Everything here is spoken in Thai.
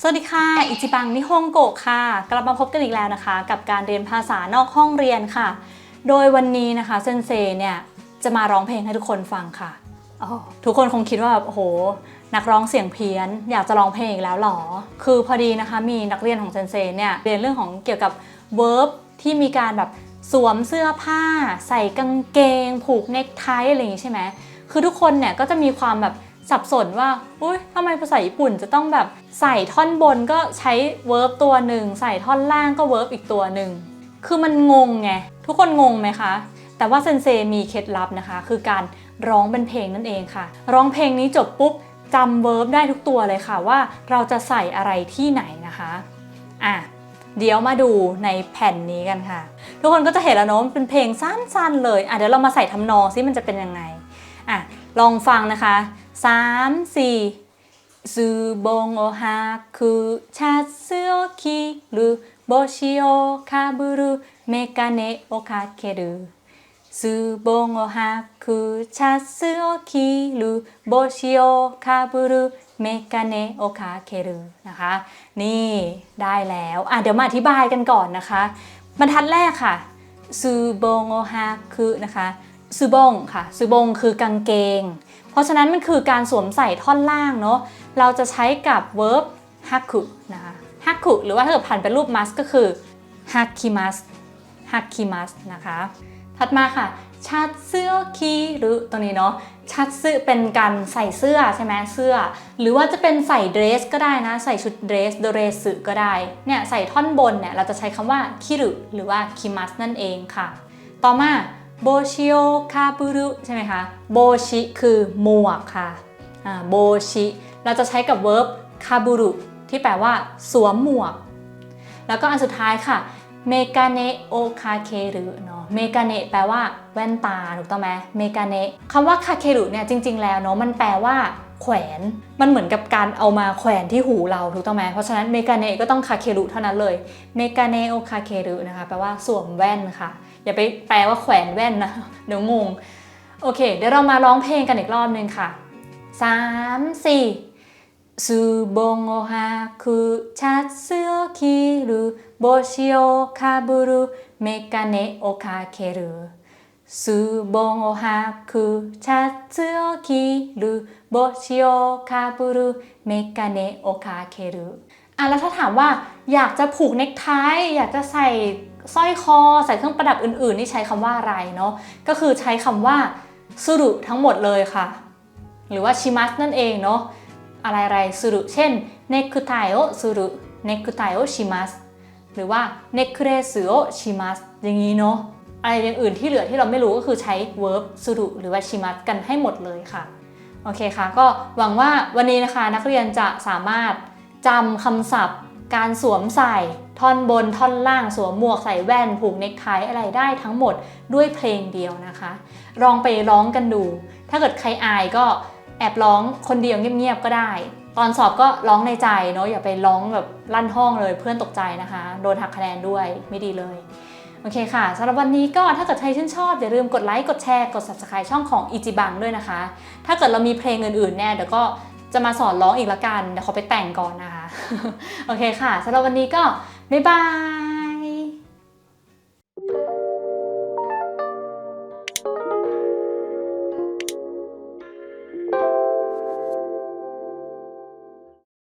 สวัสดีค่ะ อิจิบังนิฮงโกะค่ะ กลับมาพบกันอีกแล้วนะคะ กับการเรียนภาษานอกห้องเรียนค่ะ โดยวันนี้นะคะเซนเซเนี่ยจะมาร้องเพลงให้ทุกคนฟังค่ะอ๋อทุกคนคงคิดว่าแบบโอ้โห นักร้องเสียงเพี้ยน อยากจะร้องเพลงอีกแล้วหรอ คือพอดีนะคะมีนักเรียนของเซนเซเนี่ยเรียนเรื่องของเกี่ยวกับ verb ที่มีการแบบสวมเสื้อผ้า ใส่กางเกง ผูกเนคไทอะไรอย่างงี้ใช่ไหมคือทุกคนเนี่ยก็จะมีความแบบ สับสนว่าอุ้ยทำไมภาษาญี่ปุ่นจะต้องแบบใส่ท่อนบนก็ใช้ verb ตัวหนึ่งใส่ท่อนล่างก็ verb อีกตัวหนึ่งคือมันงงไง ทุกคนงงไหมคะ แต่ว่าเซนเซมีเคล็ดลับนะคะ คือการร้องเป็นเพลงนั่นเองค่ะ ร้องเพลงนี้จบปุ๊บจำ verb ได้ทุกตัวเลยค่ะว่าเราจะใส่อะไรที่ไหนนะคะอะเดี๋ยวมาดูในแผ่นนี้กันค่ะ ทุกคนก็จะเห็นแล้วเนอะมันเป็นเพลงสั้นๆเลยอะเดี๋ยวเรามาใส่ทำนองซิมันจะเป็นยังไงอะลองฟังนะคะ สามสี่ซูบงโอฮาคุชัสซโอคิรุโบชิโอคาบุรุเมกาเนโอคาเครุซูบงโอฮาคุชัสซโอคิรุโบชิโอคาบุรุเมกาเนโอคาเครุนะคะ นี่ได้แล้วอะเดี๋ยวมาอธิบายกันก่อนนะคะ บรรทัดแรกค่ะซูบงโอฮาคุนะคะ ซูบงค่ะซูบงคือกางเกง เพราะฉะนั้นมันคือการสวมใส่ท่อนล่างเนาะเราจะใช้กับ verb ฮักคุนะคะฮักคุหรือว่าถ้าเกิดผันเป็นรูป must ก็คือฮักคิมัสฮักคิมัสนะคะถัดมาค่ะชัดเสื้อคีหรือตัวนี้เนาะชัดซื้อเป็นการใส่เสื้อใช่ไหมเสื้อ หรือว่าจะเป็นใส่เดรสก็ได้นะ ใส่ชุดเดรสเดรสก็ได้เนี่ยใส่ท่อนบนเนี่ยเราจะใช้คำว่าคิรุหรือว่าคิมัสนั่นเองค่ะ ต่อมา โบชิโอคาบุรุใช่ไหมคะโบชิคือหมวกค่ะอ่าโบชิเราจะใช้กับ verb คาบุรุที่แปลว่า สวมหมวก แล้วก็อันสุดท้ายค่ะเมกาเนโอคาเครุเนาะเมกาเนแปลว่าแว่นตาถูกต้องไหมเมกาเนคำว่าคาเครุเนี่ยจริง ๆ แล้วเนาะมันแปลว่า แขวน มันเหมือนกับการเอามาแขวนที่หูเราถูกต้องไหมเพราะฉะนั้นเมกาเนก็ต้องคาเครุเท่านั้นเลยเมกาเนโอคาเครุนะคะแปลว่าสวมแว่นค่ะ อย่าไปแปลว่าแขวนแว่นนะเดี๋ยวงงโอเค เดี๋ยวเรามาร้องเพลงกันอีกรอบนึงค่ะสามสี่ซูบงโอฮาคุชัตเสื้อคิรุโบชิโอคาบุรุเมกาเนโอคาเครุ 수봉오하쿠차츠오기루모시오카부루메카네오카케โอคาบุลเมคอเนโอคาเคลอะแล้วถ้าถามว่าอยากจะผูกเน็กไทอยากจะใส่สร้อยคอ ใส่เครื่องประดับอื่นๆ นี่ใช้คำว่าอะไรเนาะก็คือใช้คำว่าสุรุทั้งหมดเลยค่ะ หรือว่าชิมัสนั่นเองเนาะอะไรๆสุรุเช่นเนคุไทโอสุรุเนคุไทโอชิมัสหรือว่าเนคเรสุโอชิมัสอย่างนี้เนาะ อะไรอย่างอื่นที่เหลือที่เราไม่รู้ก็คือใช้ verb สุรุหรือว่าชิมัสกันให้หมดเลยค่ะ โอเคค่ะ ก็หวังว่าวันนี้นะคะนักเรียนจะสามารถจำคำศัพท์ การสวมใส่ ท่อนบนท่อนล่างสวมหมวกใส่แว่น ผูกเนคไทอะไรได้ทั้งหมดด้วยเพลงเดียวนะคะ ลองไปร้องกันดู ถ้าเกิดใครอายก็แอบร้องคนเดียวเงียบๆก็ได้ ตอนสอบก็ร้องในใจเนาะอย่าไปร้องแบบลั่นห้องเลยเพื่อนตกใจนะคะ โดนหักคะแนนด้วยไม่ดีเลย โอเคค่ะสำหรับวันนี้ก็ถ้าเกิดใครชื่นชอบ อย่าลืมกดไลค์กดแชร์กด subscribe ช่องของอีจิบังด้วยนะคะ ถ้าเกิดเรามีเพลงอื่นๆแน่เดี๋ยวก็จะมาสอนร้องอีกละกันเดี๋ยวเขาไปแต่งก่อนนะคะ โอเคค่ะสำหรับวันนี้ก็บ๊ายบาย